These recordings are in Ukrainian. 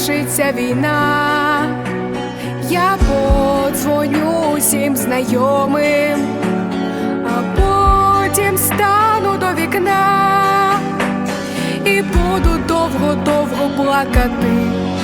закінчиться війна, я подзвоню усім знайомим, а потім стану до вікна і буду довго-довго плакати.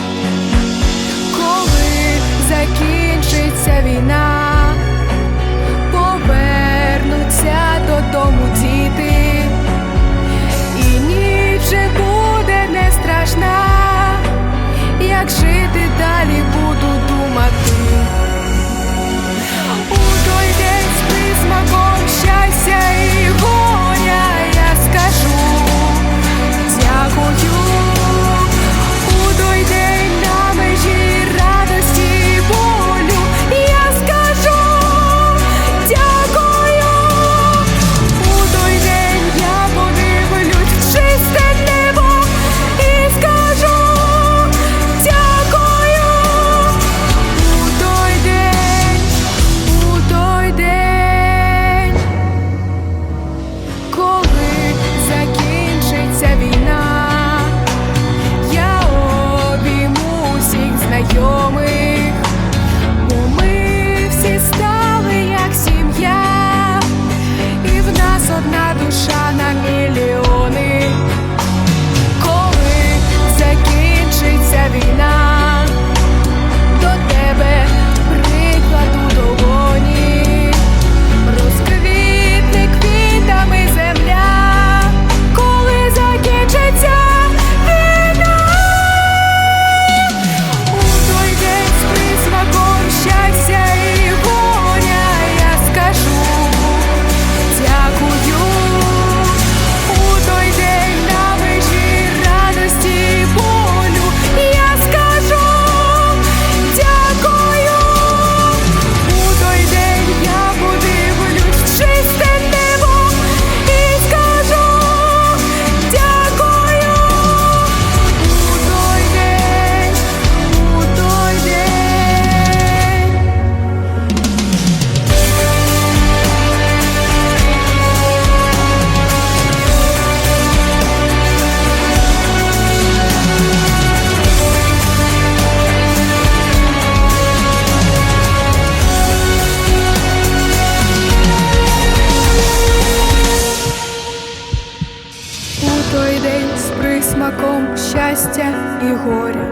щастя і горя,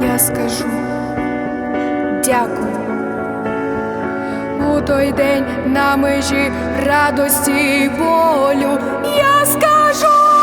я скажу дякую. У той день на межі радості і болю я скажу.